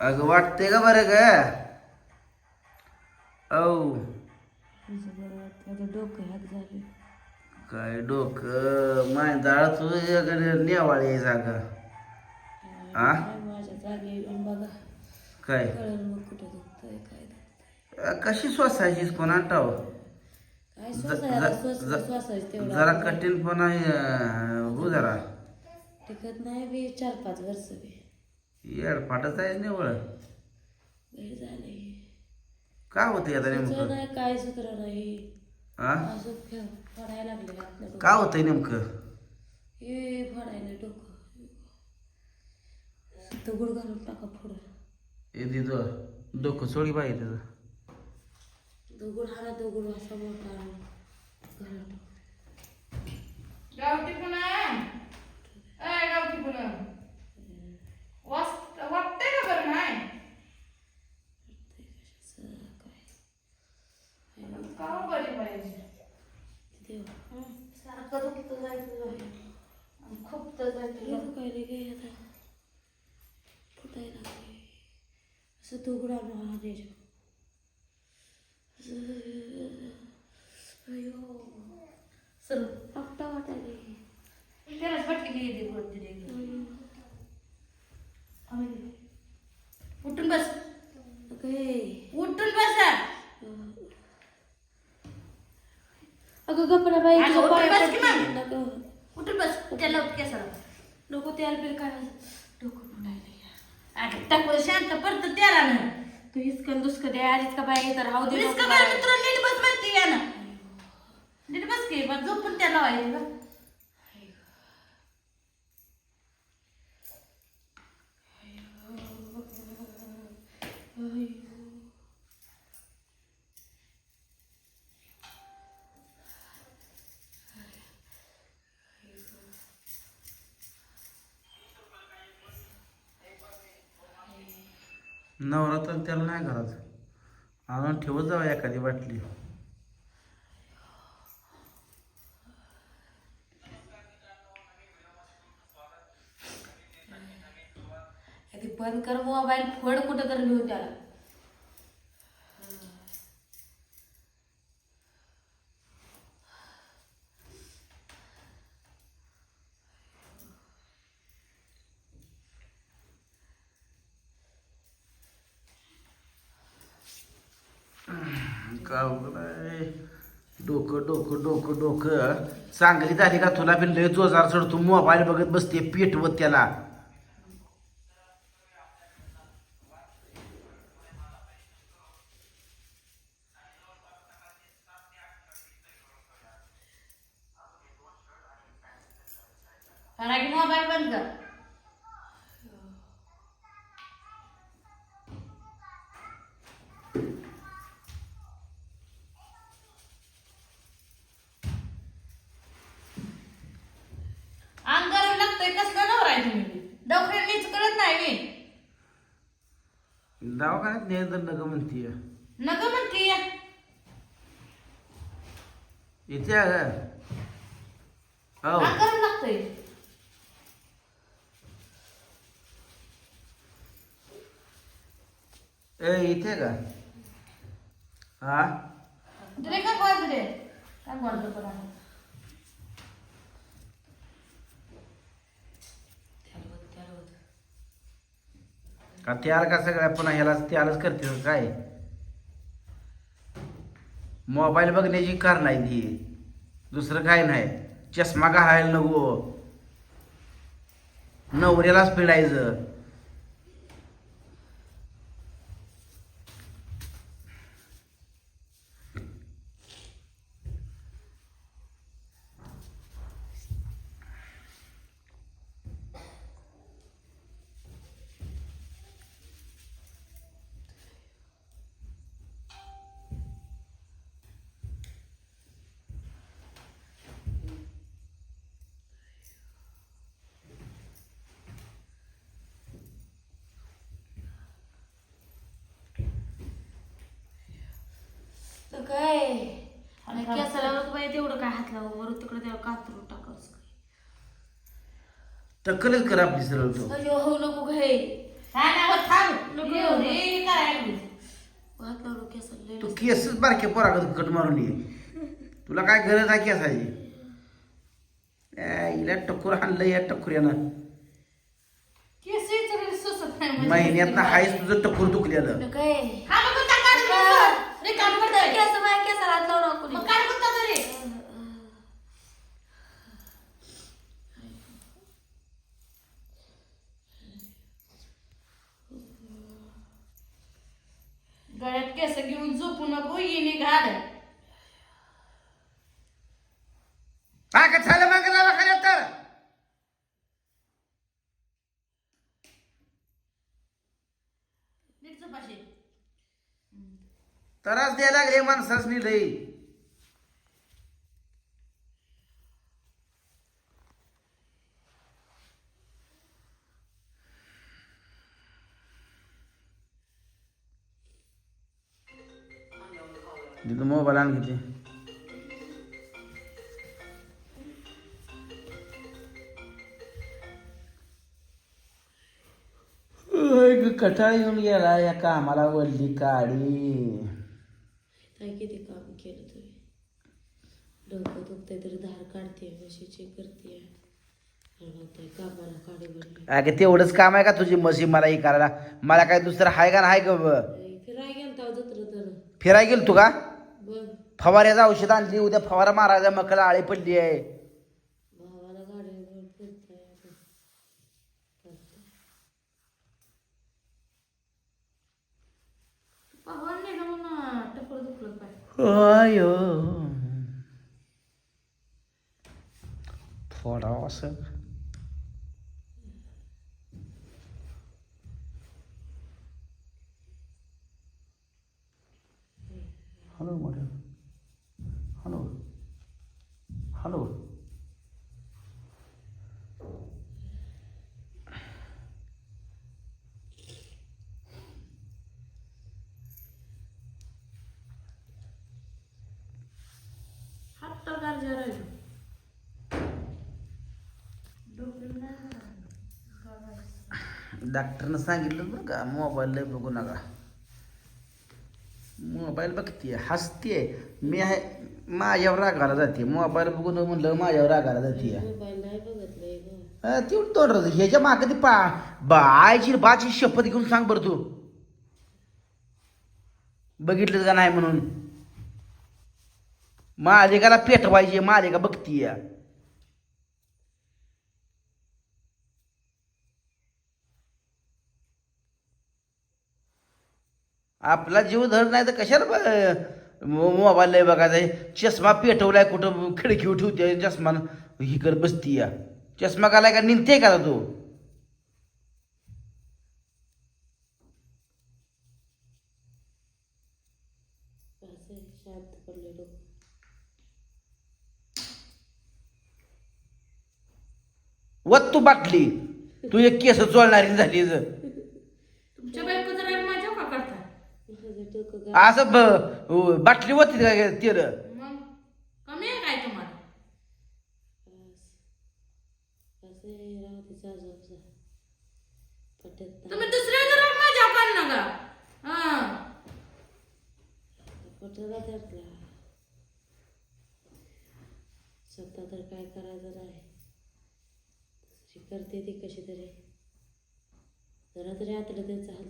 अगं वाटते का बरं ग. औ. तुझं बरं वाटतं आता डोकं हात झाले काय डोकं? माय जाळ तुझ्याकडे नेवाळ आहे जागा. आ? काय माझ्या जागे येऊन बघा. काय? कळलं मग कुठं दुखतंय काय दुखतंय. अ, कशी स्वसायचीच कोणा टाव काय तेवढं जरा कठीणपणा अं, हो जरा. टिकत नाही बी चार पाच वर्ष बी. येडपाटच आहे निवळ वेळ झाले का होते आता सुचलं नेमकं नाही काय सुत्र नाही. हा असं खेळ फोडायला लागले आपल्या डोकं. का होतंय नेमकं? हे फोडायला डोकं. दगड घालून टाका फोडून हे तिथं डोकं सोडी पाहिजे तिथं दगड हाना दगड असा मोठा घालून. गावठी पुन्हा ए गावठी पुन्हा वास वाटतंय का बरं नाही असं काय का बरी पाहिजे. देवा. सारखं दुखतं जायचं नाही खूप तर जायचं दुखायला गे आता. फुटायला असं दगड हा द्यायचं अयो. सर आपटा वाटायला त्यालाच पटकी गेली बोलते उठून बस काय उठून बस अगं गप्पा बाई अगं, तुझं पाय उठ बस की. मग. उठून. बस त्याला केसाला नको ते बिल काय डोकं फुटायला अगं टाकू शांत परत त्याला ना तू हिसकन दुसकं द्या आलीच का बाई तर हाव दे नको का बाई. तुला नीट बस म्हणते ना नीट बस की बस झोपून त्याला व्हायचं नवरात्र त्याला नाही करायचं आणून ठेवत जावं एखादी बाटली. बंद कर मोबाईल फोड कुठं तर नेऊ त्याला? का आहे. डोकं डोकं डोकं डोकं. चांगली झाली का तुला बी लय जोजार चढतो. मोबाईल बघत बसते पेटवत त्याला. मोबाईल बंद कर अंग गरम लागतंय कसलं नवरा आहे तुम्ही डॉक्टर नीच कळत नाही मी दवाखान्यात नियंत्रण नका म्हणतीय. नका म्हणते या इथे आहे. का? हो. अंग लागतंय? ए इथे का? हा? तुला काय बोलत रे काय बोलतो पण आहे? त्याला होत, त्याला होत. का त्याला का सगळ्या पुन्हा ह्याला आलंच करते काय? मोबाईल बघण्याची कारण आहे ती. दुसरं काय नाही. चष्मा घालायला नको. नवऱ्यालाच पिडायचं बाई तेवढं काय हात लावू? वर तिकडे त्याला कातरून टाकावं टक्कलच कर आपली सरळ तो. अयो हो नको घे हा. हो, थांब. नको. काय आहे? हात लावू नको केसाला लय तू केसच बारके पोरागत कट मारून ये. तुला काय गरज आहे केसाची? ए, हिला टक्कर आणलं या केस सुचत नाही म्हणजे. महिन्यात हायच तुझं टक्कर दुखलेलं. काय हा, मग काय काढून रे, काम करता रे. केस माझ्या केसाला हात लावू नको मग काय करता रे? गळ्यात केस घेऊन झोपू नको येणे घाल काय का झालं मग दवाखान्यात तर? नीट झोपाशी त्रास द्यायला लागले माणसासनी लई. मोबाईल आण कटाळ येऊन गेला या कामाला वल्ली काढी काय किती काम केलं तुम्ही डोकं दुखतंय तरी धार काढते म्हशीची करते. म्हणताय कामाला काढी पडली अगं तेवढंच काम आहे का तुझी मशी मला हे करायला? मला काय दुसरं हाय का नाही का ब? फिराय गेलता जत्र तर. फिराय गेल तू का? बघ फवाऱ्याचं औषध आणली उद्या फवारा मारायचा मकला आळी पडली आहे. 와요. 돌아와서 하늘 모래. डॉक्टरनं सांगितलं बरं का मोबाईल लय बघू नका. मोबाईल बघते हसते मी आहे माझ्यावर रागाला जाते. मोबाईल बघून म्हणलं माझ्यावर रागाला जाते. तेवढं तोड ह्याच्या मागे ती पा बा आईची बाची शपथ घेऊन सांग बरं तू. बघितलं का नाही म्हणून? मालिकाला पेटवायची मालिका बघतीय आपला जीव धर नाही तर कशाला मोबाईल लय बघायचा? आहे. चष्मा पेटवलाय कुठं? खिडकी ठेवते चष्मा ही कर बसती या. चष्मा घालाय का? निघते का तू असं आहे, शांत पडले डोकं वत तू बाटली. तू एक केस चोळणारी झाली ज. तुमच्या बायको जरा माझ्या का करता माझं डोकं गार असं ब- बाटली होती का तिर? मग? कमी आहे काय तुम्हाला? तुम्ही दुसऱ्या जरा माझ्या काढ नका. हा. स्वतः तर काय करायचं नाही. करते ती कशी तरी जरा तरी आतलं त्याचा हात